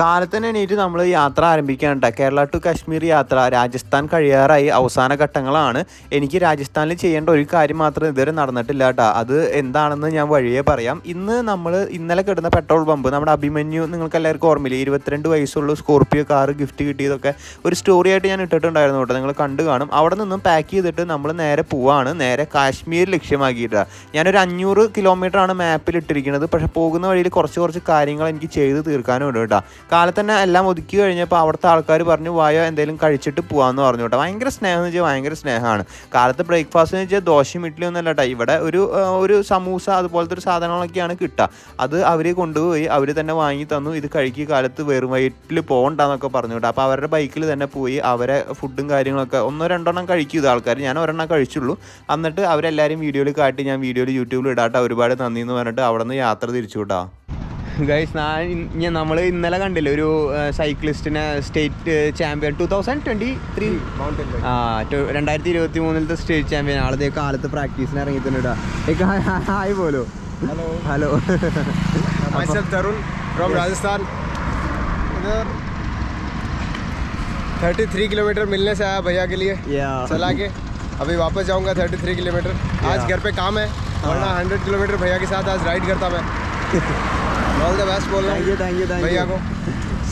കാലത്ത് തന്നെ എണീറ്റ് നമ്മൾ യാത്ര ആരംഭിക്കുകയാണ് കേരള ടു കാശ്മീർ യാത്ര രാജസ്ഥാൻ കഴിയാറായി അവസാന ഘട്ടങ്ങളാണ്. എനിക്ക് രാജസ്ഥാനിൽ ചെയ്യേണ്ട ഒരു കാര്യം മാത്രം ഇതുവരെ നടന്നിട്ടില്ല കേട്ടോ അത് എന്താണെന്ന് ഞാൻ വഴിയെ പറയാം. ഇന്ന് നമ്മൾ ഇന്നലെ കിടന്ന പെട്രോൾ പമ്പ് നമ്മുടെ അഭിമന്യു നിങ്ങൾക്ക് എല്ലാവർക്കും ഓർമ്മയില്ലേ? ഇരുപത്തിരണ്ട് വയസ്സുള്ള സ്കോർപ്പിയോ കാർ ഗിഫ്റ്റ് കിട്ടിയതൊക്കെ ഒരു സ്റ്റോറി ആയിട്ട് ഞാൻ ഇട്ടിട്ടുണ്ടായിരുന്നു കേട്ടോ നിങ്ങൾ കണ്ടു കാണും. അവിടെ നിന്നും പാക്ക് ചെയ്തിട്ട് നമ്മൾ നേരെ പോവാണ്. നേരെ കാശ്മീർ ലക്ഷ്യമാക്കിയിട്ടാണ് ഞാനൊരു അഞ്ഞൂറ് കിലോമീറ്റർ ആണ് മാപ്പിൽ ഇട്ടിരിക്കുന്നത്. പക്ഷേ പോകുന്ന വഴിയിൽ കുറച്ച് കുറച്ച് കാര്യങ്ങൾ എനിക്ക് ചെയ്ത് തീർക്കാനും ഉണ്ട് കേട്ടോ കാലത്ത് തന്നെ എല്ലാം ഒതുക്കി കഴിഞ്ഞപ്പോൾ അവിടുത്തെ ആൾക്കാർ പറഞ്ഞു വായോ എന്തെങ്കിലും കഴിച്ചിട്ട് പോകാമെന്ന് പറഞ്ഞു കേട്ടോ ഭയങ്കര സ്നേഹം എന്ന് വെച്ചാൽ ഭയങ്കര സ്നേഹമാണ്. കാലത്ത് ബ്രേക്ക്ഫാസ്റ്റ് എന്ന് വെച്ചാൽ ദോശയും ഇഡ്ഡലി ഒന്നും അല്ല ഇവിടെ ഒരു ഒരു സമൂസ അതുപോലത്തെ ഒരു സാധനങ്ങളൊക്കെയാണ് കിട്ടുക. അത് അവർ കൊണ്ടുപോയി അവർ തന്നെ വാങ്ങി തന്നു. ഇത് കഴിക്കുക കാലത്ത് വെറും വയറ്റിൽ പോകണ്ടെന്നൊക്കെ പറഞ്ഞു കേട്ടോ അപ്പോൾ അവരുടെ ബൈക്കിൽ തന്നെ പോയി അവരെ ഫുഡും കാര്യങ്ങളൊക്കെ ഒന്നോ രണ്ടെണ്ണം കഴിക്കും ഇത് ആൾക്കാർ. ഞാൻ ഒരെണ്ണം കഴിച്ചുള്ളൂ. എന്നിട്ട് അവരെല്ലാവരും വീഡിയോയിൽ കാട്ടി ഞാൻ വീഡിയോയിൽ യൂട്യൂബിൽ ഇടാട്ടോ. ഒരുപാട് നന്ദി എന്ന് പറഞ്ഞിട്ട് അവിടെ നിന്ന് യാത്ര തിരിച്ചു കേട്ടോ ഗൈസ് ഞാൻ നമ്മൾ ഇന്നലെ കണ്ടില്ലേ ഒരു സൈക്ലിസ്റ്റിനെ state champion two thousand twenty three mountain bike ആ ടു- രണ്ടായിരത്തി ഇരുപത്തി മൂന്നിലത്തെ സ്റ്റേറ്റ് ചാമ്പ്യൻ ആളതേ കാലത്ത് പ്രാക്ടീസിന് ഇറങ്ങിയിട്ടുണ്ട് hi പോലോ hello hello myself Tarun from Rajasthan इधर 33 किलोमीटर मिलने से आया भैया के लिए चला के अभी वापस जाऊंगा 33 किलोमीटर आज Yeah. घर पे काम है वरना 100 किलोमीटर भैया के साथ आज राइड करता मैं ऑल द बेस्ट बोल रहा താങ്ക് യു हूँ താങ്ക് യു താങ്ക് भैया യു को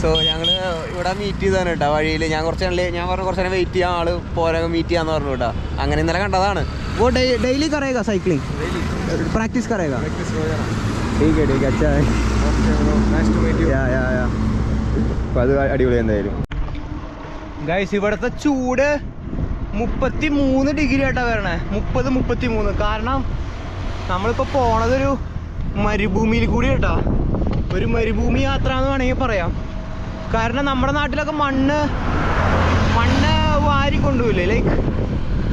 സോ ഞങ്ങൾ ഇവിടെ മീറ്റ് ചെയ്താണ് കേട്ടോ വഴിയിൽ ഞാൻ കുറച്ച് നാളെ ഞാൻ പറഞ്ഞു കുറച്ച് നേരം വെയിറ്റ് ചെയ്യാൻ ആള് പോരാ മീറ്റ് ചെയ്യാന്ന് പറഞ്ഞു കേട്ടോ അങ്ങനെ ഇന്നലെ കണ്ടതാണ് वो डेली करेगा साइकिलिंग प्रैक्टिस करेगा प्रैक्टिस वगैरह ठीक है ठीक है अच्छा है okay bro nice to meet you yeah yeah yeah അപ്പോൾ അത് അടിപൊളി എന്തായാലും ഗൈസ് ഇവിടുത്തെ ചൂട് മുപ്പത്തി മൂന്ന് ഡിഗ്രി ആയിട്ടാ വരണേ മുപ്പത് മുപ്പത്തി മൂന്ന് കാരണം നമ്മളിപ്പോൾ പോണതൊരു മരുഭൂമിയിൽ കൂടി കേട്ടോ. ഒരു മരുഭൂമി യാത്ര എന്ന് വേണമെങ്കിൽ പറയാം. കാരണം നമ്മുടെ നാട്ടിലൊക്കെ മണ്ണ് മണ്ണ് വാരി കൊണ്ടുപോയില്ലേ ലൈക്ക്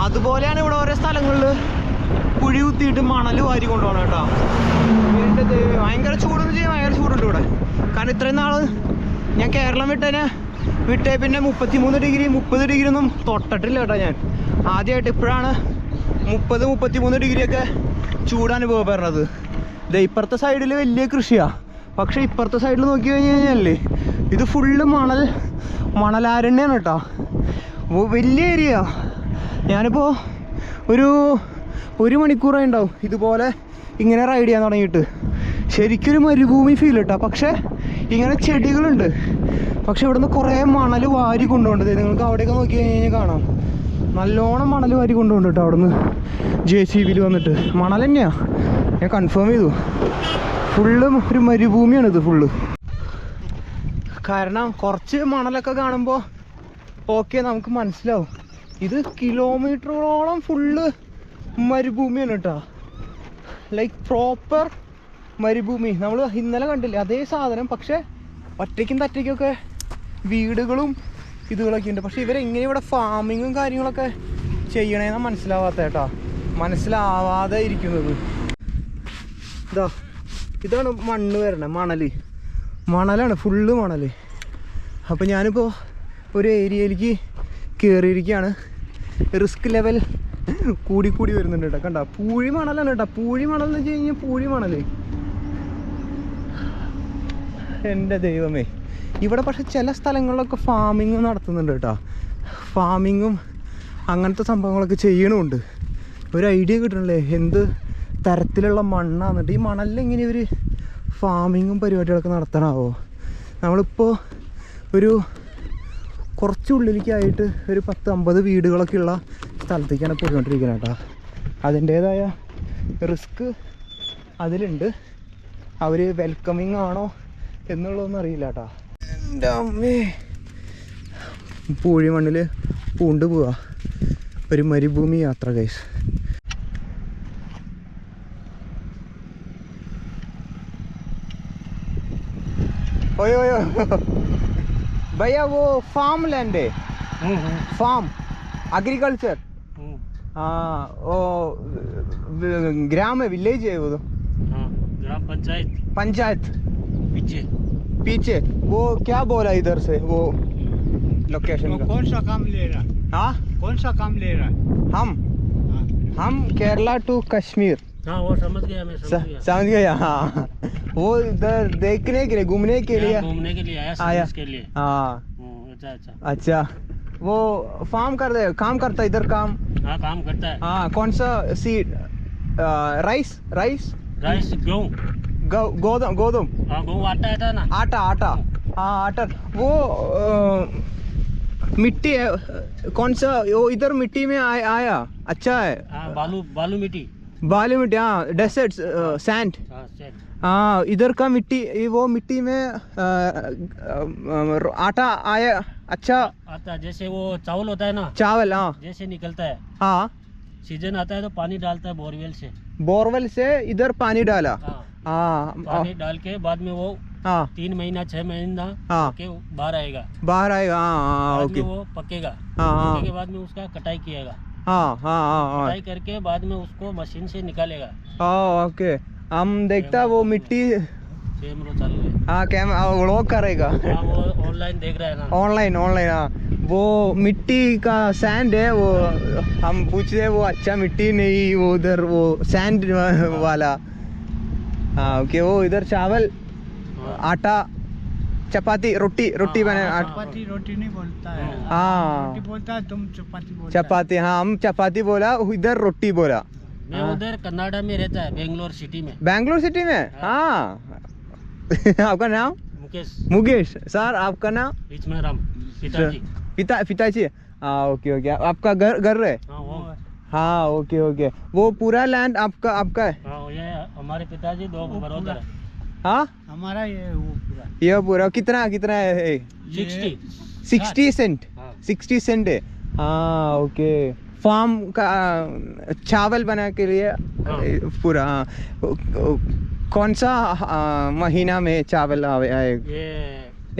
അതുപോലെയാണ് ഇവിടെ ഓരോ സ്ഥലങ്ങളിൽ കുഴി കുത്തിയിട്ട് മണൽ വാരി കൊണ്ടുപോകണം കേട്ടോ. എന്റെ ഭയങ്കര ചൂടെന്ന് വെച്ചാൽ ഭയങ്കര ചൂടുണ്ട് ഇവിടെ. കാരണം ഇത്രയും നാൾ ഞാൻ കേരളം വിട്ടേനെ വിട്ടേ പിന്നെ മുപ്പത്തിമൂന്ന് ഡിഗ്രി മുപ്പത് ഡിഗ്രി ഒന്നും തൊട്ടിട്ടില്ല കേട്ടോ ഞാൻ. ആദ്യമായിട്ട് ഇപ്പോഴാണ് മുപ്പത് മുപ്പത്തിമൂന്ന് ഡിഗ്രിയൊക്കെ ചൂട് ദേ ഇപ്പുറത്തെ സൈഡിൽ വലിയ കൃഷിയാണ് പക്ഷേ ഇപ്പുറത്തെ സൈഡിൽ നോക്കി കഴിഞ്ഞ് കഴിഞ്ഞാലേ ഇത് ഫുള്ള് മണൽ മണലാരണ്യാണ് കേട്ടോ. വലിയ ഏരിയ ഞാനിപ്പോൾ ഒരു ഒരു മണിക്കൂറായി ഉണ്ടാവും ഇതുപോലെ ഇങ്ങനെ റൈഡ് ചെയ്യാൻ തുടങ്ങിയിട്ട്. ശരിക്കൊരു മരുഭൂമി ഫീൽ കേട്ടോ പക്ഷേ ഇങ്ങനെ ചെടികളുണ്ട്. പക്ഷെ ഇവിടുന്ന് കുറേ മണൽ വാരി കൊണ്ടുപോകേണ്ടത് നിങ്ങൾക്ക് അവിടെയൊക്കെ നോക്കി കഴിഞ്ഞ് കഴിഞ്ഞാൽ കാണാം. നല്ലോണം മണൽ വാരി കൊണ്ടുപോകും കേട്ടോ അവിടുന്ന്. ജെ സി ബിയിൽ വന്നിട്ട്. മണൽ തന്നെയാണ് ഞാൻ കൺഫേം ചെയ്തു. ഫുള്ള് ഒരു മരുഭൂമിയാണിത് ഫുള്ള് കാരണം കുറച്ച് മണലൊക്കെ കാണുമ്പോൾ ഓക്കെ നമുക്ക് മനസ്സിലാവും. ഇത് കിലോമീറ്ററോളം ഫുള്ള് മരുഭൂമിയാണ് കേട്ടോ. ലൈക്ക് പ്രോപ്പർ മരുഭൂമി. നമ്മൾ ഇന്നലെ കണ്ടില്ലേ അതേ സാധനം പക്ഷേ ഒറ്റയ്ക്കും തറ്റയ്ക്കൊക്കെ വീടുകളും ഇതുകളൊക്കെ ഉണ്ട്. പക്ഷെ ഇവരെങ്ങനെ ഇവിടെ ഫാമിങ്ങും കാര്യങ്ങളൊക്കെ ചെയ്യണേന്ന മനസ്സിലാവാത്ത കേട്ടോ. മനസ്സിലാവാതെ ഇരിക്കുന്നത്. ഇതാ ഇതാണ് മണ്ണ് വരണേ മണൽ മണലാണ് ഫുള്ള് മണൽ അപ്പോൾ ഞാനിപ്പോൾ ഒരു ഏരിയയിലേക്ക് കയറിയിരിക്കുകയാണ് റിസ്ക് ലെവൽ കൂടി കൂടി വരുന്നുണ്ട് കേട്ടോ. കണ്ട? പൂഴി മണലാണ് കേട്ടോ. പൂഴി മണൽ എന്ന് വെച്ച് കഴിഞ്ഞാൽ പൂഴി മണൽ എന്റെ ദൈവമേ. ഇവിടെ പക്ഷെ ചില സ്ഥലങ്ങളിലൊക്കെ ഫാമിങ് നടത്തുന്നുണ്ട് കേട്ടോ. ഫാമിങ്ങും അങ്ങനത്തെ സംഭവങ്ങളൊക്കെ ചെയ്യണമുണ്ട് ഒരു ഐഡിയ കിട്ടണല്ലേ? എന്ത് തരത്തിലുള്ള മണ്ണാന്നിട്ട് ഈ മണലിൽ എങ്ങനെ ഇവർ ഫാമിങ്ങും പരിപാടികളൊക്കെ നടത്തണാവോ? നമ്മളിപ്പോൾ ഒരു കുറച്ചുള്ളിലേക്കായിട്ട് ഒരു പത്ത് അമ്പത് വീടുകളൊക്കെ ഉള്ള സ്ഥലത്തേക്കാണ് പോയിക്കൊണ്ടിരിക്കുന്നത് കേട്ടോ അതിന്റേതായ റിസ്ക് അതിലുണ്ട്. അവർ വെൽക്കമിങ് ആണോ എന്നുള്ളതൊന്നും അറിയില്ല കേട്ടോ അമ്മേ പൂഴി മണ്ണിൽ പൂണ്ട് പോവാ ഒരു മരുഭൂമി യാത്ര കൈസ് ओए ओए ओए। भैया वो फार्म लैंड है फार्म एग्रीकल्चर हाँ वो व- ग्राम है विलेज है वो तो हाँ ग्राम पंचायत पंचायत पीछे पीछे वो क्या बोला इधर से वो लोकेशन का? कौन सा काम ले रहा? हाँ? कौन सा काम ले रहा? हम? हम केरला टू कश्मीर। हाँ वो समझ गया मैं समझ गया। समझ गया हाँ। वो इधर देखने के लिए घूमने के लिए घूमने के लिए आया आया। के लिए। हाँ। अच्छा अच्छा। अच्छा। वो फार्म कर दे काम करता है इधर काम? हाँ काम करता है। हाँ कौन सा सीड राइस राइस राइस गेहूँ। गोदम गोदम। हाँ गेहूँ आटा आता है ना। आटा आटा। हाँ आटा। वो अ, मिट्टी है। कौन सा? वो इधर मिट्टी में आया, आया। अच्छा है। हाँ बालू बालू मिट्टी। बाली मिट्टी हाँ डेसर्ट सैंड हाँ। हाँ इधर का मिट्टी वो मिट्टी में अ, आटा आया। अच्छा। आता जैसे वो चावल होता है ना। चावल हाँ। जैसे निकलता है। हाँ। सीज़न आता है तो पानी डालता है बोरवेल से। बोरवेल से इधर पानी डाला। हाँ। हाँ पानी डाल के बाद में वो हाँ। तीन महीना छह महीना हाँ। के बाहर आएगा। बाहर आएगा हाँ हाँ ओके में वो पकेगा। हाँ हाँ। पकने के बाद में उसका कटाई किएगा। हाँ हाँ हाँ हाँ। कटाई करके बाद में उसको मशीन से निकालेगा। हाँ ओके हम देखता वो मिट्टी है। हाँ कैम व्लॉग करेगा। हाँ ऑनलाइन देख रहा है ना। ऑनलाइन ऑनलाइन हाँ। वो मिट्टी का सैंड है वो हम पूछ रहे वो अच्छा मिट्टी नहीं वो उधर वो सैंड वाला। हाँ ओके वो इधर चावल हाँ। आटा चपाती रोटी रोटी बने हाँ, चपाती रोटी नहीं बोलता है। हाँ। रोटी बोलता है तुम चपाती बोलता चपाती हाँ हम चपाती बोला इधर रोटी बोला। मैं हाँ। उधर कनाडा में रहता है बेंगलोर सिटी में। बेंगलोर सिटी में? हाँ। आपका नाम? मुकेश। मुकेश। सर आपका नाम? राम पिताजी। पिता पिताजी। हाँ ओके ओके। आपका घर घर है? हाँ हाँ ओके ओके वो पूरा लैंड आपका आपका है? हाँ ये हमारे पिताजी दो बरोदर हाँ? हमारा ये वो पूरा। ये पूरा कितना कितना है सिक्सटी। सिक्सटी सेंट हाँ। सिक्सटी सेंट है? हाँ ओके फार्म का चावल बना के लिए पूरा हाँ. कौन सा अ, महीना में चावल आवे आए?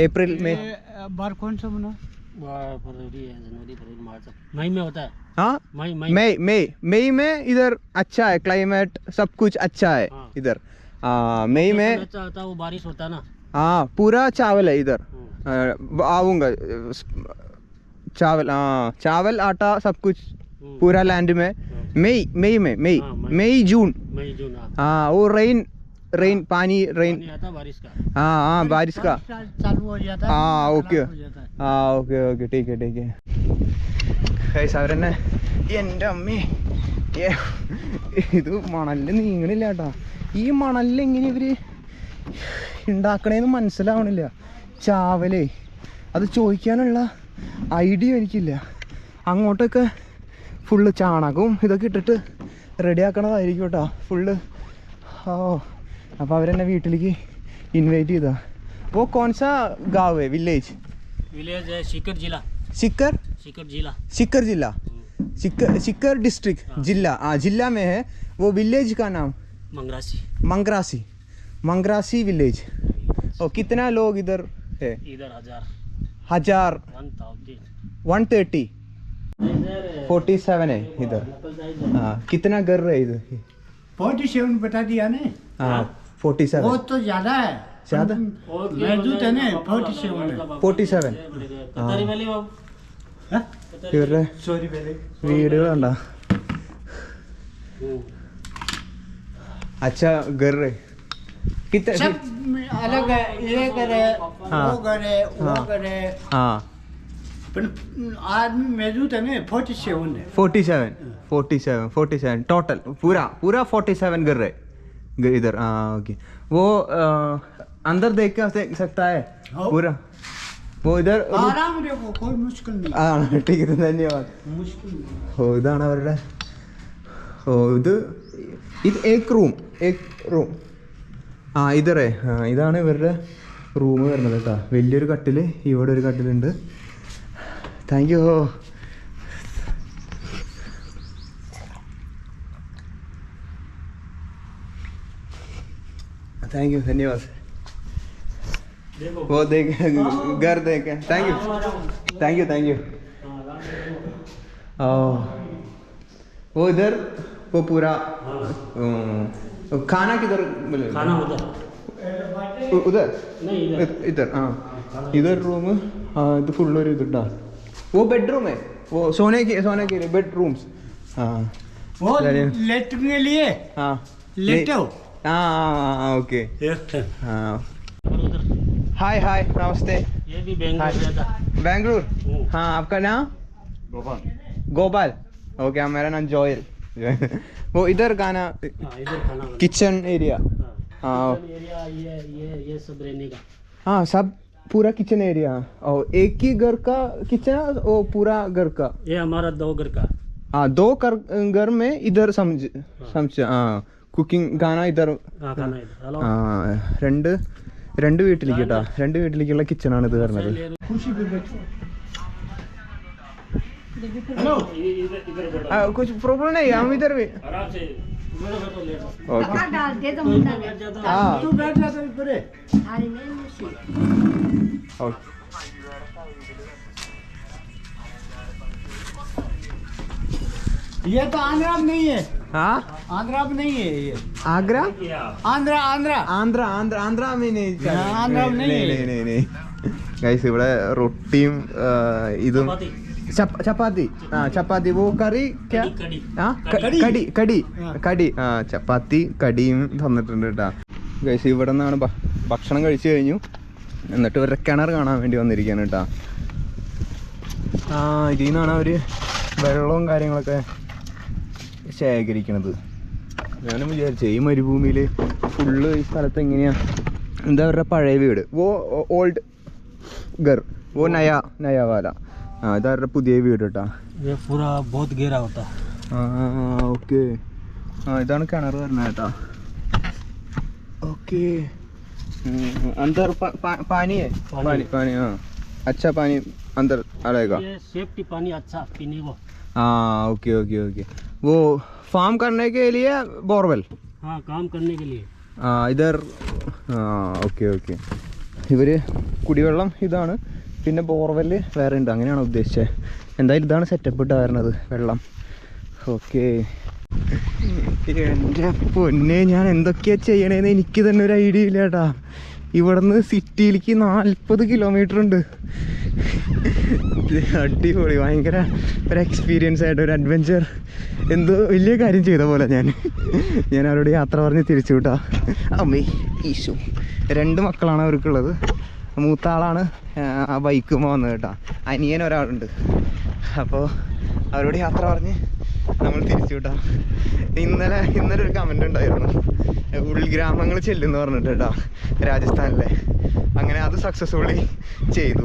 अप्रैल में? बार कौन सा बना? आ, फरवरी है जनवरी फरवरी मार्च। मई में होता है। हाँ? मई मई। मई मई मई में इधर अच्छा है क्लाइमेट सब कुछ अच्छा है हाँ। इधर। हाँ मई में अच्छा होता वो बारिश होता है ना। हाँ पूरा चावल है इधर। हम्म, आऊँगा चावल हाँ चावल आटा सब कुछ हम्म, पूरा लैंड में। मई मई में मई हाँ, मई। जून। मई जून हाँ। हाँ वो रेन रेन पानी रेन पानी आता है बारिश का हाँ हाँ बारिश का चा- चालू हो जाता है हाँ, खराब ओके। हो जाता है ആ ഓക്കെ ഓക്കെ ടീക്ക് ടീക്ക് ഗൈസ് അവരെന്നെ എൻ്റെ അമ്മേ ഏ, ഇത് മണലിൽ നീങ്ങണില്ല കേട്ടാ ഈ മണലിൽ എങ്ങനെ ഇവര് ഉണ്ടാക്കണേന്ന് മനസ്സിലാവണില്ല ചാവലേ അത് ചോദിക്കാനുള്ള ഐഡിയ എനിക്കില്ല അങ്ങോട്ടൊക്കെ ഫുള്ള് ചാണകവും ഇതൊക്കെ ഇട്ടിട്ട് റെഡി ആക്കണതായിരിക്കും കേട്ടോ ഫുള്ള് ഓ അപ്പോൾ അവരെന്നെ വീട്ടിലേക്ക് ഇൻവൈറ്റ് ചെയ്താ ഓ കോൺസാ ഗാവ് വില്ലേജ് विलेज है सीकर जिला सिक्कर सीकर जिला सिक्कर जिला हम्म, सिक्कर सिक्कर डिस्ट्रिक्ट हाँ। जिला हाँ जिला में है वो विलेज का नाम मंगरासी मंगरासी मंगरासी विलेज और कितना लोग इधर है इधर हजार हजार वन थाउजेंड वन थर्टी इधर फोर्टी सेवन है इधर local size है। हाँ कितना घर है इधर फोर्टी सेवन बता दिया ने हाँ फोर्टी वो सेवन तो ज्यादा है ज्यादा? और क्या महदूद है ना मतलब फोर्टी मतलब सेवन है मतलब ഫോർട്ടി സെവൻ कतारी वाले बाबू हाँ? ഇവരുടെ सॉरी पहले വീടുകളുണ്ടോ हम्म, अच्छा घर है कितने सब अलग है ये घर है हाँ। वो घर है वो हाँ। घर है हाँ पर आदमी मौजूद है ना फोर्टी सेवन है forty seven forty seven forty seven total पूरा पूरा फोर्टी सेवन कर रहे ग- इधर हाँ ओके वो अ, अंदर देख के देख सकता है हाँ। पूरा वो इधर आराम देखो कोई मुश्किल नहीं ആ ठीक है ധന്യവാദ് मुश्किल नहीं ഓ ഇതാണ് അവരുടെ ഓ ഇത് ഇത് ഏക് റൂം ഏക് റൂം ആ ഇതറേ ആ ഇതാണ് ഇവരുടെ റൂം വരുന്നത് കേട്ടോ വലിയൊരു കട്ടില് ഇവിടെ ഒരു കട്ടിലുണ്ട് താങ്ക് യു थैंक यू धन्यवाद। वो देख घर देख thank you thank you thank you वो इधर वो पूरा खाना किधर मिले? खाना उधर। उधर? नहीं इधर। हाँ। इधर रूम हाँ तो फुल और इधर डाल। वो बेडरूम है। वो सोने के सोने के लिए बेडरूम्स हाँ। वो लेट के लिए? हाँ। लेटो। हाँ ओके हाँ हाय हाय नमस्ते ये भी बेंगलोर बैंगलोर। हाँ आपका नाम गोपाल गोपाल ओके हाँ मेरा नाम जोयल वो इधर का ना हाँ इधर खाना किचन एरिया हाँ ये ये ये सब रहने का हाँ सब पूरा किचन एरिया और एक ही घर का किचन वो पूरा घर का ये हमारा दो घर का हाँ दो घर में इधर समझ समझ हाँ കുക്കിംഗ് ഖാന ഇതർ രണ്ട് രണ്ട് വീട്ടിലേക്ക് കേട്ടോ. രണ്ട്. വീട്ടിലേക്കുള്ള കിച്ചണാണ് ഇത് പറഞ്ഞത്. कुछ ये तो आंध्रा में नहीं है हाँ आंध्रा में नहीं है ये आगरा आंध्रा आंध्रा ആന്ധ്ര ആന്ധ്ര ആന്ധ്ര में नहीं हाँ, आंध्रा में नहीं है। नहीं नहीं नहीं ഗൈസ് ഇവിടെ റൊട്ടിയും ആ, ഇതും चपाती ചപ്പ- ചപ്പാത്തി ആ ചപ്പാത്തി वो കറി क्या कड़ी ആ ക- കടി. കടി കടി ആ. കടി ആ ചപ്പാത്തി കടിയും തന്നിട്ടുണ്ട് കേട്ടാ ഗൈസ് ഇവിടെ നിന്നാണ് ഭ- ഭക്ഷണം കഴിച്ചു കഴിഞ്ഞു എന്നിട്ട് ഒരു കിണർ കാണാൻ വേണ്ടി വന്നിരിക്കുകയാണ് കേട്ടാ ആ ഇതിൽ നിന്നാണ് അവര് വെള്ളവും കാര്യങ്ങളൊക്കെ ശേഖരിക്കണത് ഞാനും വിചാരിച്ചേ ഈ മരുഭൂമിയിൽ ഫുള്ള് ഈ സ്ഥലത്ത് എങ്ങനെയാ എന്താ അവരുടെ പഴയ വീട് ഓ ഓൾഡ് ഗർ ഓ നയ നയാവാല ആ ഇത് അവരുടെ പുതിയ വീട് കേട്ടാ ये पूरा बहुत गहरा होता है ആ ഓക്കെ ആ ഇതാണ് കിണർ വരുന്നത് കേട്ടാ ഓക്കെ अंदर पा, पा, पानी है पानी। पानी पानी हाँ अच्छा पानी अंदर आएगा ये सेफ्टी पानी अच्छा पीने को हाँ ओके ओके ओके वो फार्म करने के लिए बोरवेल हाँ काम करने के लिए ആ ഇതർ ആ ഓക്കെ ഓക്കെ ഇവര് കുടിവെള്ളം ഇതാണ് പിന്നെ ബോർവെല് വേറെ ഉണ്ട് അങ്ങനെയാണോ ഉദ്ദേശിച്ചത് എന്തായാലും ഇതാണ് സെറ്റപ്പ് ഇട്ട് വരുന്നത് വെള്ളം ഓക്കെ എൻ്റെ പൊന്നെ ഞാൻ എന്തൊക്കെയാ ചെയ്യണേന്ന് എനിക്ക് തന്നെ ഒരു ഐഡിയ ഇല്ല കേട്ടാ ഇവിടുന്ന് സിറ്റിയിലേക്ക് നാൽപ്പത് കിലോമീറ്റർ ഉണ്ട്. അടിപൊളി ഭയങ്കര ഒരു എക്സ്പീരിയൻസ് ആയിട്ട് ഒരു അഡ്വഞ്ചർ എന്തോ വലിയ കാര്യം ചെയ്ത പോലെ ഞാൻ. ഞാൻ അവരോട് യാത്ര പറഞ്ഞ് തിരിച്ചു വിട്ടാ. അമ്മേ ഈശു. രണ്ട് മക്കളാണ് അവർക്കുള്ളത്. മൂത്ത ആളാണ് ആ, ബൈക്കുമ്പോൾ വന്നത് കേട്ടോ. അനിയൻ ഒരാളുണ്ട്. അപ്പോൾ അവരോട് യാത്ര പറഞ്ഞ് നമ്മൾ തിരിച്ചു വിട്ടാ ഇന്നലെ ഇന്നലെ ഒരു കമന്റ് ഉണ്ടായിരുന്നു. ഉൾഗ്രാമങ്ങൾ ചെല്ലുന്ന് പറഞ്ഞിട്ട് കേട്ടോ രാജസ്ഥാനിലെ. അങ്ങനെ അത് സക്സസ്ഫുള്ളി ചെയ്തു.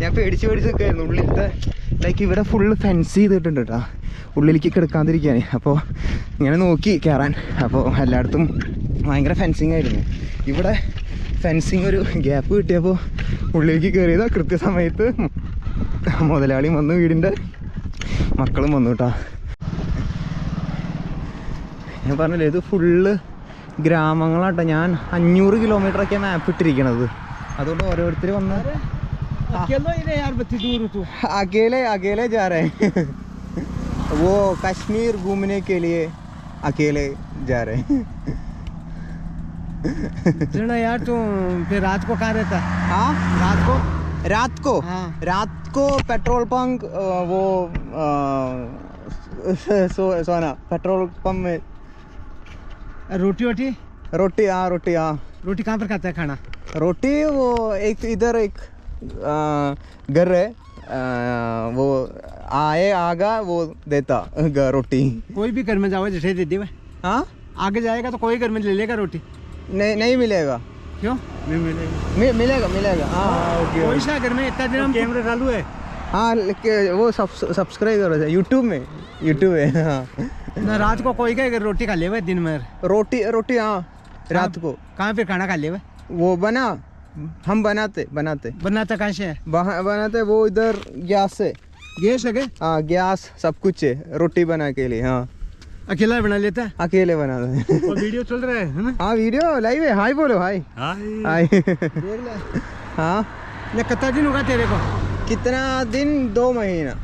ഞാൻ പേടിച്ച് പേടിച്ച് നിൽക്കായിരുന്നു ഉള്ളിലത്തെ ലൈക്ക് ഇവിടെ ഫുള്ള് ഫെൻസ് ചെയ്തിട്ടുണ്ട് കേട്ടോ ഉള്ളിലേക്ക് കിടക്കാതിരിക്കാൻ. അപ്പോൾ ഇങ്ങനെ നോക്കി കയറാൻ അപ്പോൾ എല്ലായിടത്തും ഭയങ്കര ഫെൻസിങ് ആയിരുന്നു. ഇവിടെ ഫെൻസിങ് ഒരു ഗ്യാപ്പ് കിട്ടിയപ്പോൾ ഉള്ളിലേക്ക് കയറിയതാ കൃത്യസമയത്ത്. മുതലാളിയും വന്നു വീടിന്റെ മക്കളും വന്നു കേട്ടോ ഞാൻ പറഞ്ഞില്ലേ ഇത് ഫുള്ള് ഗ്രാമങ്ങളാട്ടോ ഞാൻ അഞ്ഞൂറ് കിലോമീറ്ററൊക്കെ മാപ്പ് ഇട്ടിരിക്കണത് അതുകൊണ്ട് ഓരോരുത്തർ വന്ന് अकेलो ही नहीं यार बत्ती दूर तू अकेले अकेले जा रहे हैं वो कश्मीर घूमने के लिए अकेले जा रहे हैं चलो यार तू फिर रात को कहाँ रहता है हाँ रात को रात को हाँ। रात को पेट्रोल पंप अ, वो अ, सो, सोना पेट्रोल पंप में रोटी वोटी? रोटी हाँ रोटी हाँ। रोटी कहाँ पर खाता है खाना? रोटी वो एक इधर एक घर है आ, वो आए आगा वो देता ग- रोटी। कोई भी घर में जाओ जैसे दे दी भाई हाँ? आगे जाएगा तो कोई घर में ले लेगा रोटी? नहीं नहीं मिलेगा। क्यों? नहीं मिलेगा। मि, मिलेगा मिलेगा हाँ। हाँ ओके कोई सा घर में इतना दिन हम कैमरा चालू है। हाँ वो सब्सक्राइब करो यूट्यूब में यूट्यूब है हाँ। ना रात को कोई का रोटी खा ले भाई दिन भर? रोटी रोटी हाँ रात को। कहाँ फिर खाना खा ले भाई वो बना हम बनाते बनाते। बनाता कहाँ से बनाते वो इधर गैस से। गैस है हाँ गैस सब कुछ है रोटी बना के लिए हाँ। अकेला बना लेता? है अकेले बनाते हैं वीडियो चल रहा है ना? हाँ वीडियो लाइव है हाय बोलो हाय। हाय। देख ले। हाँ। ये कितना दिन होगा तेरे को? कितना दिन? दो महीना।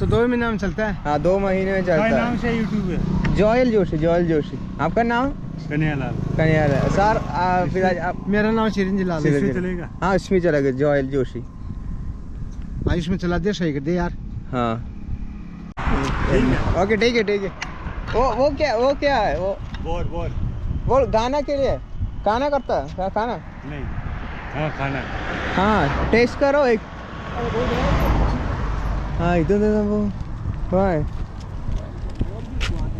तो दो महीना में चलता है। हाँ दो महीने में चलता है। से यूट्यूब है। जोयल जोशी जोयल जोशी। आपका नाम? कन्हैयालाल। कन्याल है सर आज आप मेरा नाम चिरंजी लाल चलेगा। हाँ इसमें चलेगा जोयल जोशी। हाँ इसमें चला दे सही कर दे यार। हाँ। ओके ठीक है ठीक है। वो वो क्या वो क्या है? वो बोर बोर वो गाना के लिए? खाना करता है? खाना? नहीं। हाँ खाना। हाँ टेस्ट करो एक। ആ ഇതെന്താ സംഭവം വായ്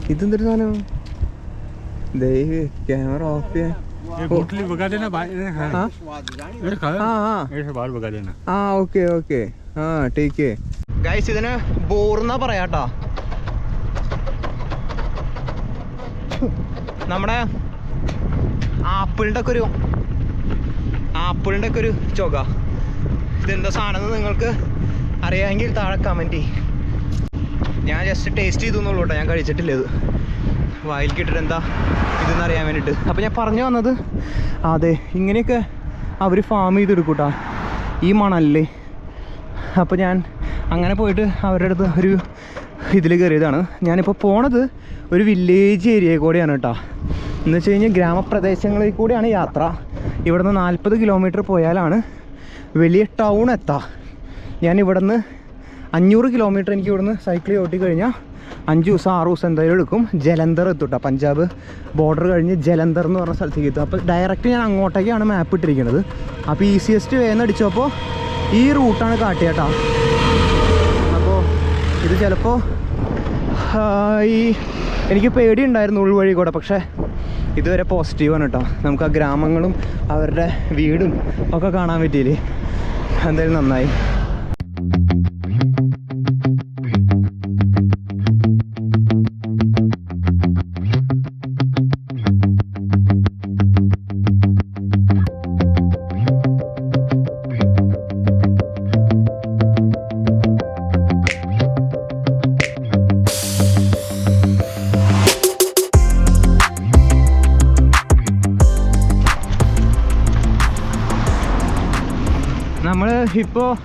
ഇതെന്തൊരു സാധനം ദൈവ ക്യാമറ ഓഫ് ചെയ്യാൻ ये बोतली भगा देना भाई ये खा हाँ ये खा हाँ हाँ ऐसे बाहर भगा देना ആ ഓക്കെ ഓക്കെ ആ ടേക്ക് ഗൈസ് ഇതിന് ബോർന്നാ പറയാട്ടാ നമ്മുടെ ആപ്പിളിൻ്റെ ഒക്കെ ഒരു ആപ്പിളിൻ്റെ ഒക്കെ ഒരു ചൊക ഇതെന്താ സാധനം എന്ന് നിങ്ങൾക്ക് അറിയാമെങ്കിൽ താഴെ കമന്റ് ചെയ്യും. ഞാൻ ജസ്റ്റ് ടേസ്റ്റ് ചെയ്തു എന്നുള്ളൂ കേട്ടോ. ഞാൻ കഴിച്ചിട്ടില്ല ഇത്. വായിൽ കിട്ടിട്ട് എന്താ ഇതെന്ന് അറിയാൻ വേണ്ടിയിട്ട് അപ്പോൾ ഞാൻ പറഞ്ഞു വന്നത് അതെ ഇങ്ങനെയൊക്കെ അവർ ഫാം ചെയ്തെടുക്കൂട്ടാ. ഈ മണല്ലേ. അപ്പോൾ ഞാൻ അങ്ങനെ പോയിട്ട് അവരുടെ അടുത്ത് ഒരു ഇതിൽ കയറിയതാണ്. ഞാനിപ്പോൾ പോണത് ഒരു വില്ലേജ് ഏരിയയിൽ കൂടെയാണ് കേട്ടോ. എന്ന് വെച്ച് കഴിഞ്ഞാൽ ഗ്രാമപ്രദേശങ്ങളിൽ കൂടെയാണ് യാത്ര. ഇവിടുന്ന് നാൽപ്പത് കിലോമീറ്റർ പോയാലാണ് വലിയ ടൗൺ എത്താം. ഞാൻ ഇവിടുന്ന് അഞ്ഞൂറ് കിലോമീറ്റർ എനിക്ക് ഇവിടുന്ന് സൈക്കിൾ ഓട്ടി കഴിഞ്ഞാൽ അഞ്ച് ദിവസം ആറ് ദിവസം എന്തായാലും എടുക്കും. ജലന്ധർ എത്തുട്ടോ പഞ്ചാബ് ബോർഡർ കഴിഞ്ഞ് ജലന്ധർ എന്ന് പറഞ്ഞ സ്ഥലത്തേക്ക് എത്തും. അപ്പോൾ ഡയറക്റ്റ് ഞാൻ അങ്ങോട്ടേക്കാണ് മാപ്പ് ഇട്ടിരിക്കുന്നത്. അപ്പോൾ ഈസിയസ്റ്റ് വേന്ന് അടിച്ചപ്പോൾ ഈ റൂട്ടാണ് കാട്ടിയേട്ടാ അപ്പോൾ ഇത് ചിലപ്പോൾ ഈ എനിക്ക് പേടിയുണ്ടായിരുന്നു ഉൾവഴി കൂടെ പക്ഷേ ഇതുവരെ പോസിറ്റീവാണ് കേട്ടോ നമുക്ക് ആ ഗ്രാമങ്ങളും അവരുടെ വീടും ഒക്കെ കാണാൻ പറ്റിയില്ലേ? എന്തായാലും നന്നായി. ഇപ്പോൾ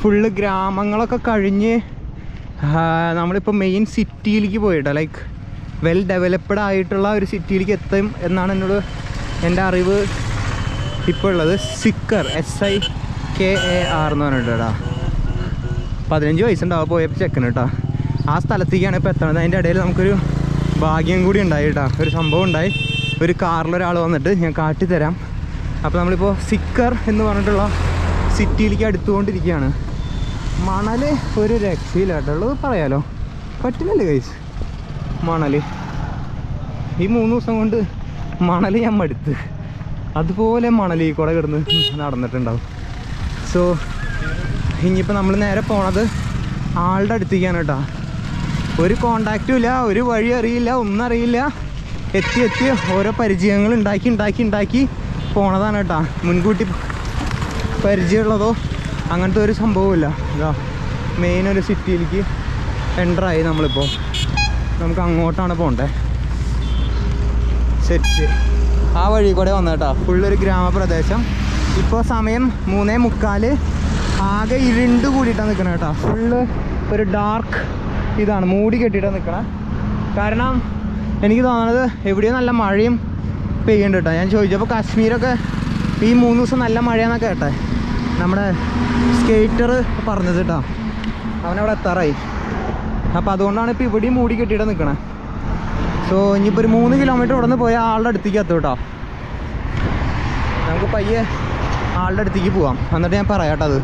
ഫുള്ള് ഗ്രാമങ്ങളൊക്കെ കഴിഞ്ഞ് നമ്മളിപ്പോൾ മെയിൻ സിറ്റിയിലേക്ക് പോയിട്ടോ. ലൈക്ക് വെൽ ഡെവലപ്ഡ് ആയിട്ടുള്ള ഒരു സിറ്റിയിലേക്ക് എത്തും എന്നാണ് എന്നോട് എന്റെ അറിവ് ഇപ്പോൾ ഉള്ളത്. Sikar S I K A R എന്ന് പറഞ്ഞിട്ടാ പതിനഞ്ച് വയസ്സുണ്ടാവും പോയപ്പോൾ ചെക്കന് കേട്ടോ. ആ സ്ഥലത്തേക്കാണ് ഇപ്പോൾ എത്തണത്. അതിന്റെ ഇടയിൽ നമുക്കൊരു ഭാഗ്യം കൂടി ഉണ്ടായി കേട്ടോ. ഒരു സംഭവം ഉണ്ടായി. ഒരു കാറിലൊരാൾ വന്നിട്ട് ഞാൻ കാട്ടിത്തരാം. അപ്പോൾ നമ്മളിപ്പോൾ സിക്കർ എന്ന് പറഞ്ഞിട്ടുള്ള സിറ്റിയിലേക്ക് അടുത്തുകൊണ്ടിരിക്കുകയാണ്. മണൽ ഒരു രക്ഷയില്ലാട്ടുള്ളത് പറയാലോ. പറ്റുന്നില്ല കൈസ് മണൽ ഈ മൂന്ന് ദിവസം കൊണ്ട് മണൽ ഞാൻ മടുത്ത്. അതുപോലെ മണൽ ഈ കൂടെ കിടന്ന് നടന്നിട്ടുണ്ടാവും. സോ ഇനിയിപ്പോൾ നമ്മൾ നേരെ പോണത് ആളുടെ അടുത്തേക്കാണ് കേട്ടോ. ഒരു കോണ്ടാക്റ്റും ഇല്ല ഒരു വഴി അറിയില്ല ഒന്നും അറിയില്ല. എത്തി എത്തി ഓരോ പരിചയങ്ങൾ ഉണ്ടാക്കി ഉണ്ടാക്കി ഉണ്ടാക്കി പോണതാണ് കേട്ടോ. മുൻകൂട്ടി പരിചയമുള്ളതോ അങ്ങനത്തെ ഒരു സംഭവമില്ല. ഇതാ മെയിൻ ഒരു സിറ്റിയിലേക്ക് എന്ററായി നമ്മളിപ്പോൾ നമുക്ക് അങ്ങോട്ടാണ് പോകണ്ടേ സെറ്റ് ആ വഴി കൂടെ വന്നേട്ടാ ഫുള്ളൊരു ഗ്രാമപ്രദേശം. ഇപ്പോൾ സമയം മൂന്നേ മുക്കാൽ. ആകെ ഇരുണ്ട് കൂടിയിട്ടാണ് നിൽക്കണത് കേട്ടോ ഫുള്ള് ഒരു ഡാർക്ക് ഇതാണ്. മൂടി കെട്ടിയിട്ടാണ് നിൽക്കണത് കാരണം എനിക്ക് തോന്നുന്നത് എവിടെയോ നല്ല മഴയും പെയ്യുന്നുണ്ട് കേട്ടോ ഞാൻ ചോദിച്ചപ്പോൾ കാശ്മീരൊക്കെ ഈ മൂന്ന് ദിവസം നല്ല മഴയാണെന്നൊക്കെ കേട്ടെ. നമ്മുടെ സ്കേറ്റർ പറഞ്ഞത് കേട്ടോ. അവനവിടെ എത്താറായി. അപ്പോൾ അതുകൊണ്ടാണ് ഇപ്പോൾ ഇവിടെയും മൂടി കെട്ടിയിട്ട് നിൽക്കണേ സോ ഇനിയിപ്പോൾ ഒരു മൂന്ന് കിലോമീറ്റർ ഇവിടെ നിന്ന് പോയാൽ ആളുടെ അടുത്തേക്ക് എത്തും കേട്ടോ. നമുക്ക് പയ്യെ ആളുടെ അടുത്തേക്ക് പോവാം. എന്നിട്ട് ഞാൻ പറയാം കേട്ടോ അത്.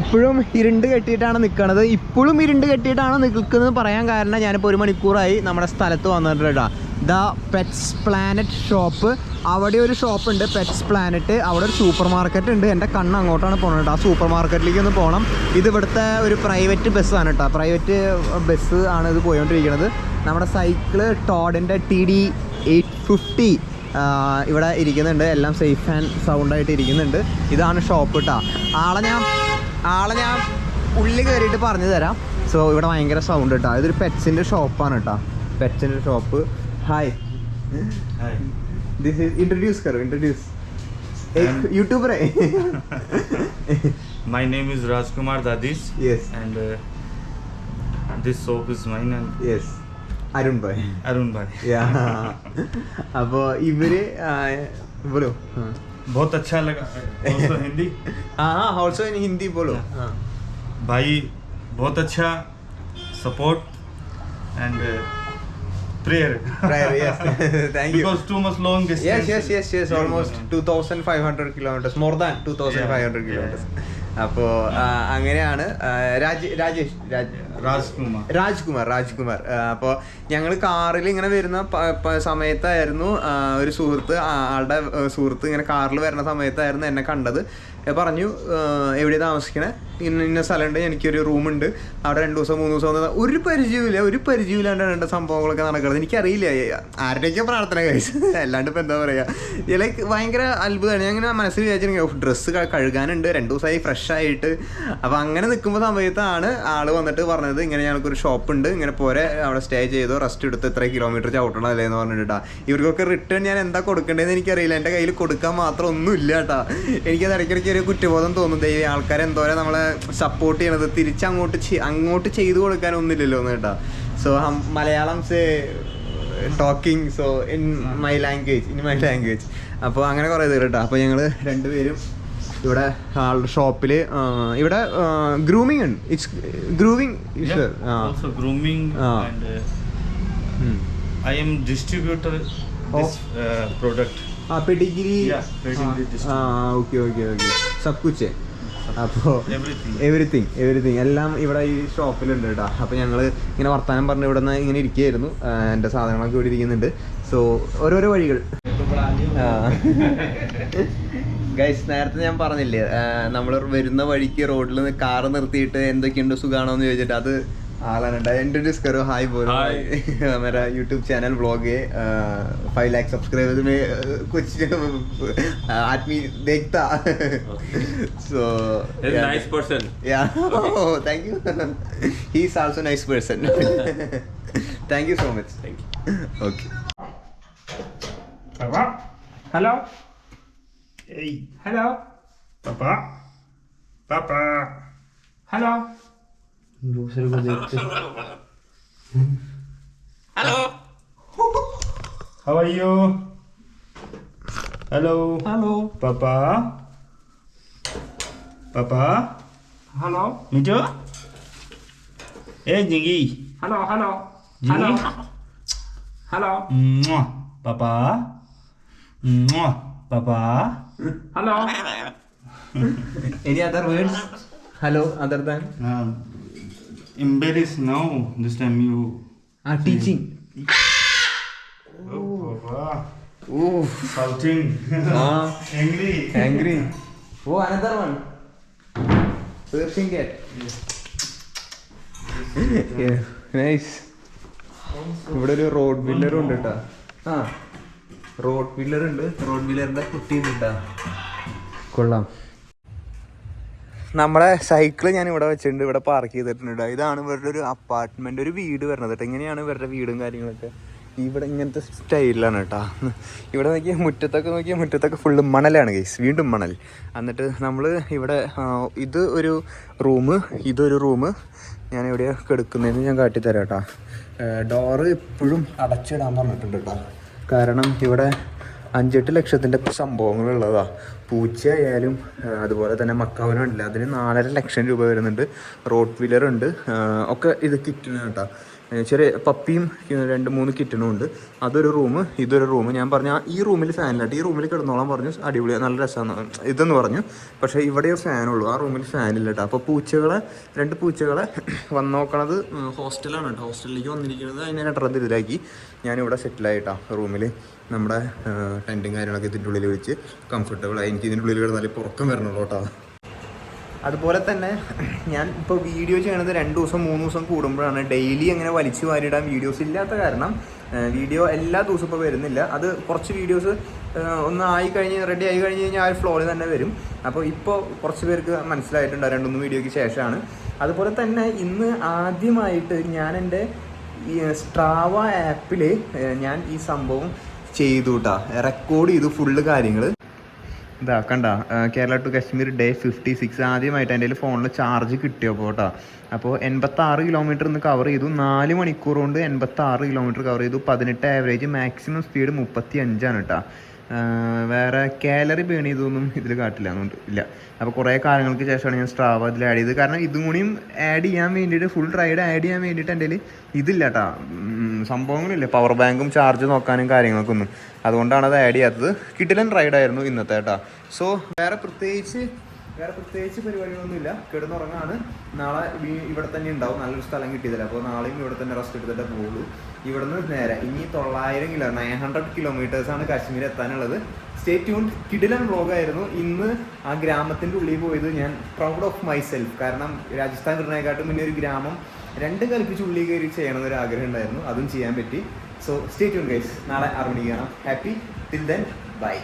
ഇപ്പോഴും ഇരുണ്ട് കെട്ടിയിട്ടാണ് നിൽക്കണത് ഇപ്പോഴും ഇരുണ്ട് കെട്ടിയിട്ടാണ് നിൽക്കുന്നത് പറയാൻ കാരണം ഞാനിപ്പോൾ ഒരു മണിക്കൂറായി നമ്മുടെ സ്ഥലത്ത് വന്നിട്ടുണ്ട് കേട്ടോ. ദ പെറ്റ്സ് പ്ലാനറ്റ് ഷോപ്പ് അവിടെ ഒരു ഷോപ്പ് ഉണ്ട് പെറ്റ്സ് പ്ലാനറ്റ് അവിടെ ഒരു സൂപ്പർ മാർക്കറ്റ് ഉണ്ട്. എന്റെ കണ്ണ് അങ്ങോട്ടാണ് പോകുന്നത് ആ സൂപ്പർ മാർക്കറ്റിലേക്ക് ഒന്ന് പോകണം ഇത് ഇവിടുത്തെ ഒരു പ്രൈവറ്റ് ബസ്സാണ് കേട്ടോ. പ്രൈവറ്റ് ബസ് ആണ് ഇത് പോയിക്കൊണ്ടിരിക്കുന്നത് നമ്മുടെ സൈക്കിൾ ടോഡിന്റെ ടി ഡി എയ്റ്റ് ഫിഫ്റ്റി ഇവിടെ ഇരിക്കുന്നുണ്ട്. എല്ലാം സേഫ് ആൻഡ് സൗണ്ടായിട്ട് ഇരിക്കുന്നുണ്ട്. ഇതാണ് ഷോപ്പ് കേട്ടോ ആളെ ഞാൻ ആളെ ഞാൻ ഉള്ളിൽ കയറിയിട്ട് പറഞ്ഞു തരാം സോ ഇവിടെ ഭയങ്കര സൗണ്ട് കേട്ടോ ഇതൊരു പെറ്റ്സിന്റെ ഷോപ്പാണ് കേട്ടോ പെറ്റ്സിന്റെ ഷോപ്പ് हाय दिस इज़ इंट्रोड्यूस करो इंट्रोड्यूस एक यूट्यूबर है my name is Rajkumar दादिश yes and this shop is mine and yes Arun भाई अरुण भाई या अब इवरे बोलो. बहुत अच्छा लगा. ऑल्सो हिंदी हाँ ऑल्सो इन हिंदी बोलो. भाई बहुत अच्छा support and prayer. Prayer, yes. Thank you. Because too much long distance. Yes, yes, yes, yes. Almost 2,500 kilometers. More than 2,500 kilometers. അപ്പോ അങ്ങനെയാണ് രാജ് രാജേഷ് രാജ് Rajkumar. രാജ്കുമാർ രാജ്കുമാർ അപ്പോൾ ഞങ്ങൾ കാറിൽ ഇങ്ങനെ വരുന്ന സമയത്തായിരുന്നു ഒരു സുഹൃത്ത് ആളുടെ സുഹൃത്ത് ഇങ്ങനെ കാറിൽ വരുന്ന സമയത്തായിരുന്നു എന്നെ കണ്ടത് പറഞ്ഞു എവിടെ താമസിക്കണേ ഇന്ന ഇന്ന സ്ഥലമുണ്ട് എനിക്കൊരു റൂമുണ്ട്. അവിടെ രണ്ട് ദിവസം മൂന്ന് ദിവസം ഒരു പരിചയമില്ല ഒരു പരിചയമില്ലാണ്ട് രണ്ട് സംഭവങ്ങളൊക്കെ നടക്കുന്നത്. എനിക്കറിയില്ല ആരുടെയൊക്കെ പ്രാർത്ഥന കഴിച്ചു. അല്ലാണ്ട് ഇപ്പം എന്താ പറയുക ലൈക്ക് ഭയങ്കര അത്ഭുതമാണ്. ഞാൻ ഇങ്ങനെ മനസ്സിൽ വിചാരിച്ചിരുന്നു ഡ്രസ്സ് കഴുകാനുണ്ട് രണ്ട് ദിവസമായി ഫ്രഷ് ആയിട്ട്. അപ്പോൾ അങ്ങനെ നിൽക്കുമ്പോൾ സമയത്താണ് ആൾ വന്നിട്ട് പറഞ്ഞത് ഇങ്ങനെ ഞങ്ങൾക്കൊരു ഷോപ്പ് ഉണ്ട് ഇങ്ങനെ പോരെ അവിടെ സ്റ്റേ ചെയ്തു റെസ്റ്റ് എടുത്ത് ഇത്ര കിലോമീറ്റർ ചവിട്ടണം അല്ലേ എന്ന് പറഞ്ഞിട്ടാ ഇവർക്കൊക്കെ റിട്ടേൺ ഞാൻ എന്താ കൊടുക്കേണ്ടതെന്ന് എനിക്കറിയില്ല. എന്റെ കയ്യിൽ കൊടുക്കാൻ മാത്രം ഒന്നും ഇല്ല കേട്ടാ എനിക്കത് ഇടയ്ക്കിടയ്ക്ക് ഒരു കുറ്റബോധം തോന്നും ദൈവം ആൾക്കാരെ എന്തോരം നമ്മളെ സപ്പോർട്ട് ചെയ്യണത് തിരിച്ചങ്ങോട്ട് അങ്ങോട്ട് അങ്ങോട്ട് ചെയ്തു കൊടുക്കാൻ ഒന്നുമില്ലല്ലോ എന്ന് കേട്ടാ. So Malayalam say talking so in my language in my language അപ്പോൾ അങ്ങനെ കുറേ ഇത് കേട്ടോ. അപ്പോൾ ഞങ്ങൾ രണ്ടുപേരും ഇവിടെ ആളുടെ ഷോപ്പിൽ ഇവിടെ ഗ്രൂമിംഗ് ഉണ്ട്. It's grooming grooming I M distributor product. ആ. പെഡിഗ്രി. ആ ഓക്കെ ഓക്കെ ഓക്കെ സബ് കുച്ച് അപ്പോൾ Everything. എവറിത്തിങ് എവറിത്തിങ് എല്ലാം ഇവിടെ ഈ ഷോപ്പിലുണ്ട് കേട്ടോ. അപ്പോൾ ഞങ്ങൾ ഇങ്ങനെ വർത്താനം പറഞ്ഞ് ഇവിടെ നിന്ന് ഇങ്ങനെ ഇരിക്കുകയായിരുന്നു. എന്റെ എന്റെ സാധനങ്ങളൊക്കെ ഇവിടെ ഇരിക്കുന്നുണ്ട്. സോ ഓരോരോ വഴികൾ. ഗൈസ് നേരത്തെ ഞാൻ പറഞ്ഞില്ലേ നമ്മൾ വരുന്ന വഴിക്ക് റോഡിൽ കാറ് നിർത്തിയിട്ട് എന്തൊക്കെയുണ്ട് സുഖാണോ എന്ന് ചോദിച്ചിട്ട് അത് हालांटा इंट्रोड्यूस करो हाय बोलो हाय मेरा यूट्यूब चैनल ब्लॉग है फाइव लाख सब्सक्राइबर्स में कुछ आदमी देखता सो नाइस पर्सन या thank you he is also nice person thank you so much thank you okay hello hello पापा पापा hello Lu seru gue jadi. Halo. How are you? Halo. Halo. Papa. Papa. Halo. Mijo. Eh, Jingi. Halo, halo. Jingi. Halo. Halo. Mwah. Papa. Mwah. Papa. Halo. Ini other words. Halo, other than Nah. Than? Um, embarrass now. This time you. are teaching. Oh, Papa. Oh, Shouting. ah, Angry. angry. Oh, another one. Third finger. yeah, nice. ഇവിടെ ഒരു road വില്ലർ ഉണ്ട് കേട്ടാ ആ road വില്ലർ ഉണ്ട് road വില്ലറിന്റെ കുട്ടി ഉണ്ട് കേട്ടാ കൊള്ളാം നമ്മളെ സൈക്കിൾ ഞാൻ ഇവിടെ വെച്ചിട്ടുണ്ട് ഇവിടെ പാർക്ക് ചെയ്തിട്ടുണ്ട്. ഇതാണ് ഇവരുടെ ഒരു അപ്പാർട്ട്മെന്റ് ഒരു വീട് വരുന്നത് കേട്ടോ. ഇങ്ങനെയാണ് ഇവരുടെ വീടും കാര്യങ്ങളൊക്കെ. ഇവിടെ ഇങ്ങനത്തെ സ്റ്റൈലിലാണ് കേട്ടോ. ഇവിടെ നോക്കിയാൽ മുറ്റത്തൊക്കെ നോക്കിയാൽ മുറ്റത്തൊക്കെ ഫുള്ള് മണലാണ് ഗൈസ് വീണ്ടും മണൽ. എന്നിട്ട് നമ്മൾ ഇവിടെ ഇത് ഒരു റൂം ഇതൊരു റൂം ഞാൻ എവിടെയാണ് കെടുക്കുന്നതെന്ന് ഞാൻ കാട്ടിത്തരാം കേട്ടോ. ഡോറ് എപ്പോഴും അടച്ചിടാൻ പറഞ്ഞിട്ടുണ്ട് കേട്ടോ. കാരണം ഇവിടെ അഞ്ചെട്ട് ലക്ഷത്തിന്റെ സംഭവങ്ങളുള്ളതാ. പൂച്ചയായാലും അതുപോലെ തന്നെ മക്കാവനുണ്ടല്ല അതിന് നാലര ലക്ഷം രൂപ വരുന്നുണ്ട്. റോഡ് വീലർ ഉണ്ട് ഒക്കെ ഇത് കിറ്റണ് കേട്ടോ. ചെറിയ പപ്പിയും രണ്ട് മൂന്ന് കിറ്റണും ഉണ്ട് അതൊരു റൂം ഇതൊരു റൂം. ഞാൻ പറഞ്ഞ ഈ റൂമിൽ ഫാനില്ലാട്ട്. ഈ റൂമിൽ കിടന്നോളാൻ പറഞ്ഞു. അടിപൊളി നല്ല രസമാണ്. ഇതെന്ന് പറഞ്ഞു. പക്ഷേ ഇവിടെ ഒരു ഫാനുള്ളൂ. ആ റൂമിൽ ഫാനില്ല കേട്ടോ അപ്പോൾ പൂച്ചകളെ രണ്ട് പൂച്ചകളെ വന്ന് നോക്കണത് ഹോസ്റ്റലാണ് കേട്ടോ ഹോസ്റ്റലിലേക്ക് വന്നിരിക്കുന്നത്. അതിനെ രണ്ടെണ്ണത്തിൽ ഇതിലാക്കി. ഞാനിവിടെ സെറ്റിലായിട്ടാ റൂമിൽ നമ്മുടെ ടെന്റും കാര്യങ്ങളൊക്കെ ഇതിന്റെ ഉള്ളിൽ വെച്ച് കംഫർട്ടബിൾ ആയി. എനിക്ക് ഇതിന്റെ ഉള്ളിൽ കിടന്നാലേ പുറക്കം വരണുള്ളൂ കേട്ടോ അതുപോലെ തന്നെ ഞാൻ ഇപ്പോൾ വീഡിയോ ചെയ്യണത് രണ്ട് ദിവസം മൂന്ന് ദിവസം കൂടുമ്പോഴാണ്. ഡെയിലി അങ്ങനെ വലിച്ചു വാരിടാൻ വീഡിയോസ് ഇല്ലാത്ത കാരണം വീഡിയോ എല്ലാ ദിവസവും ഇപ്പോൾ വരുന്നില്ല. അത് കുറച്ച് വീഡിയോസ് ഒന്ന് ആയി കഴിഞ്ഞ് റെഡി ആയി കഴിഞ്ഞ് കഴിഞ്ഞാൽ ആ ഫ്ലോറിൽ തന്നെ വരും. അപ്പോൾ ഇപ്പോൾ കുറച്ച് പേർക്ക് മനസ്സിലായിട്ടുണ്ട് രണ്ടൊന്ന് വീഡിയോയ്ക്ക് ശേഷമാണ് അതുപോലെ തന്നെ ഇന്ന് ആദ്യമായിട്ട് ഞാൻ എന്റെ ഈ സ്ട്രാവ ആപ്പിൽ ഞാൻ ഈ സംഭവം ചെയ്തു കേട്ടാ റെക്കോർഡ് ചെയ്തു ഫുള്ള് കാര്യങ്ങൾ ഇതാ കണ്ട Kerala to Kashmir day fifty six ആദ്യമായിട്ട് എന്റെ ഫോണിൽ ചാർജ് കിട്ടിയപ്പോൾ കേട്ടോ അപ്പോൾ എൺപത്തി ആറ് കിലോമീറ്റർ ഇന്ന് കവർ ചെയ്തു. നാല് മണിക്കൂർ കൊണ്ട് എൺപത്തി ആറ് കിലോമീറ്റർ കവർ ചെയ്തു. പതിനെട്ട് ആവറേജ് മാക്സിമം സ്പീഡ് മുപ്പത്തി അഞ്ചാണ് കേട്ടോ വേറെ കാലറി ബേൺ ചെയ്തൊന്നും ഇതിൽ കാട്ടില്ല അതുകൊണ്ട് ഇല്ല. അപ്പോൾ കുറേ കാലങ്ങൾക്ക് ശേഷമാണ് ഞാൻ സ്ട്രാവ ഇതിൽ ആഡ് ചെയ്തത്. കാരണം ഇതും കൂടിയും ആഡ് ചെയ്യാൻ വേണ്ടിയിട്ട് ഫുൾ റൈഡ് ആഡ് ചെയ്യാൻ വേണ്ടിയിട്ട് എന്റെ ഇതില്ല കേട്ടോ സംഭവങ്ങളില്ല. പവർ ബാങ്കും ചാർജ് നോക്കാനും കാര്യങ്ങളൊക്കെ ഒന്നും. അതുകൊണ്ടാണ് അത് ആഡ് ചെയ്യാത്തത്. കിട്ടിലൻ റൈഡായിരുന്നു ഇന്നത്തെ കേട്ടോ സോ വേറെ പ്രത്യേകിച്ച് വേറെ പ്രത്യേകിച്ച് പരിപാടികളൊന്നുമില്ല. കിടന്നുറങ്ങാണ്. നാളെ ഇവിടെ തന്നെ ഉണ്ടാവും. നല്ലൊരു സ്ഥലം കിട്ടിയതല്ല. അപ്പോൾ നാളെയും ഇവിടെ തന്നെ റെസ്റ്റ് എടുത്തിട്ടേ പോകുള്ളൂ ഇവിടുന്ന് നേരെ ഇനി തൊള്ളായിരം കിലോ നയൻ ഹൺഡ്രഡ് കിലോമീറ്റേഴ്സ് ആണ് കാശ്മീർ എത്താനുള്ളത്. സ്റ്റേറ്റ് യൂൺ കിടിലൻ ബ്ലോഗായിരുന്നു ഇന്ന് ആ ഗ്രാമത്തിന്റെ ഉള്ളിൽ പോയത് ഞാൻ പ്രൗഡ് ഓഫ് മൈ സെൽഫ് കാരണം രാജസ്ഥാൻ കിടന്നേക്കാട്ടും മുന്നേ ഒരു ഗ്രാമം രണ്ട് കൽപ്പിച്ച് ഉള്ളിൽ കയറി ചെയ്യണമെന്നൊരു ആഗ്രഹം ഉണ്ടായിരുന്നു. അതും ചെയ്യാൻ പറ്റി. സോ സ്റ്റേറ്റ് യൂൺ ഗൈസ് നാളെ ആറ് മണിക്ക് കാണാം. Happy till then by